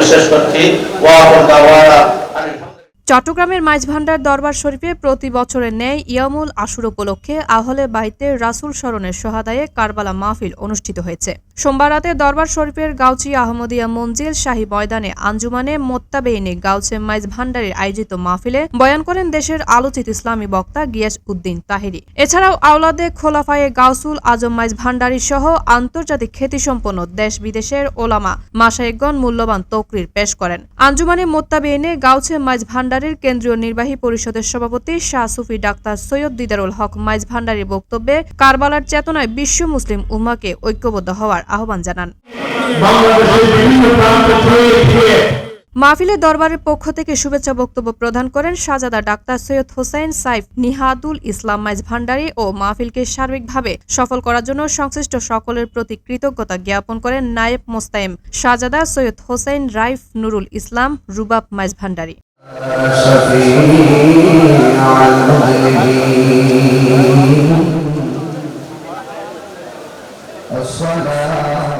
विशेष करके वहाँ पर दावा চট্টগ্রামের মাইজভান্ডার দরবার শরীফে প্রতি বছরের ন্যায় ইয়ামুল আশুর উপলক্ষে আহলে বাইতে রাসুল স্মরণের সহাদায়ে কারবালা মাহফিল অনুষ্ঠিত হয়েছে। সোমবার রাতে দরবার শরীফের গাউচি আহমদিয়া মঞ্জিল শাহী ময়দানে আঞ্জুমানে মোত্তাবেইনে গাউচে মাইজ ভান্ডারের আয়োজিত মাহফিলে বয়ান করেন দেশের আলোচিত ইসলামী বক্তা গিয়াস উদ্দিন তাহিরি। এছাড়াও আওলাদে খোলাফায়ে গাউসুল আজম মাইজ ভান্ডারী সহ আন্তর্জাতিক খ্যাতিসম্পন্ন দেশ বিদেশের ওলামা মাসায়েকগণ মূল্যবান তকরির পেশ করেন। আঞ্জুমানে মোত্তাবেইনে গাউছে মাইজ ভান্ডারির কেন্দ্রীয় নির্বাহী পরিষদের সভাপতি শাহ সুফি ডাক্তার সৈয়দ দিদারুল হক মাইজ ভান্ডারির বক্তব্যে কারবালার চেতনায় বিশ্ব মুসলিম উম্মাকে ঐক্যবদ্ধ হওয়ার আহ্বান জানান। মাহফিলে দরবারের পক্ষ থেকে শুভেচ্ছা বক্তব্য প্রদান করেন সাজাদা ডাক্তার সৈয়দ হোসাইন সাইফ নিহাদুল ইসলাম মাইজ ভান্ডারি ও মাহফিলকে সার্বিকভাবে সফল করার জন্য সংশ্লিষ্ট সকলের প্রতি কৃতজ্ঞতা জ্ঞাপন করেন নায়েব মোস্তায়েম সাজাদা সৈয়দ হোসাইন রাইফ নুরুল ইসলাম রুবাব মাইজ ভান্ডারি। الصلاة